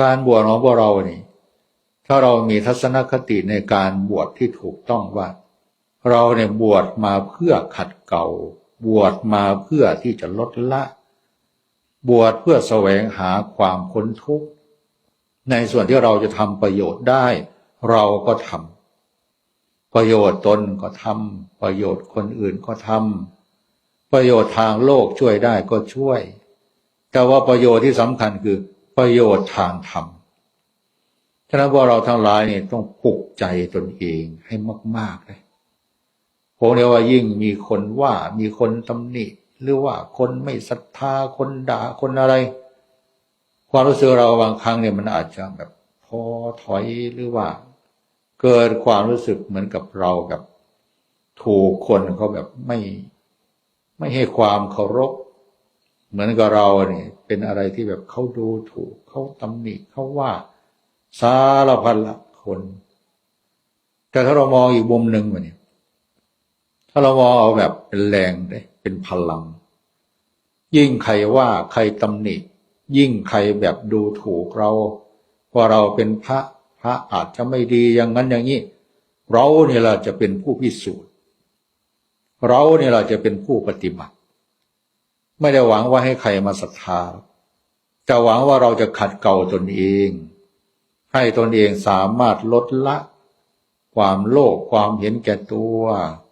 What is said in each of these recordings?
การบวชของพวกเรานี่ ถ้าเรามีทัศนคติในการบวชที่ถูกต้องว่า เราเนี่ยบวชมาเพื่อขัดเกลาบวชมาเพื่อที่จะลดละ บวชเพื่อแสวงหาความพ้นทุกข์ในส่วนที่เราจะทำประโยชน์ได้ เราก็ทำประโยชน์ตนก็ทำประโยชน์คนอื่นก็ทำประโยชน์ทางโลกช่วยได้ก็ช่วย แต่ว่าประโยชน์ที่สำคัญคือ ประโยชน์ทางธรรมฉะนั้นพวกเราทั้งหลายเนี่ยต้องปลุกใจตนเองให้มากๆเลยผมเรียกว่ายิ่งมีคนว่ามีคนตำหนิหรือว่าคนไม่ศรัทธาคนด่าคนอะไร ความรู้สึกเราบางครั้งเนี่ยมันอาจจะแบบท้อถอยหรือว่า เกิดความรู้สึกเหมือนกับเรากับถูกคนเขาแบบไม่ไม่ให้ความเคารพ เหมือนกับเราเนี่ยเป็นอะไรที่แบบเขาดูถูกเขาตำหนิเขาว่าสารพันละคน แต่ถ้าเรามองอีกมุมหนึ่งวะเนี่ยถ้าเรามองเอาแบบเป็นแรงได้เป็นพลัง ยิ่งใครว่าใครตำหนิ ยิ่งใครแบบดูถูกเราว่าเราเป็นพระพระอาจจะไม่ดีอย่างนั้นอย่างนี้ เราเนี่ยเราจะเป็นผู้พิสูจน์ เราเนี่ยเราจะเป็นผู้ปฏิบัติ ไม่ได้หวังว่าให้ใครมาศรัทธา แต่หวังว่าเราจะขัดเกลาตนเอง ให้ตนเองสามารถลดละ ความโลภความเห็นแก่ตัว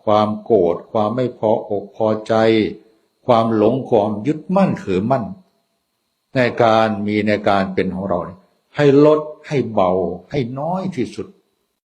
ความโกรธความไม่พออกพอใจ ความหลงความยึดมั่นถือมั่น ในการมีในการเป็นของเรา ให้ลดให้เบาให้น้อยที่สุด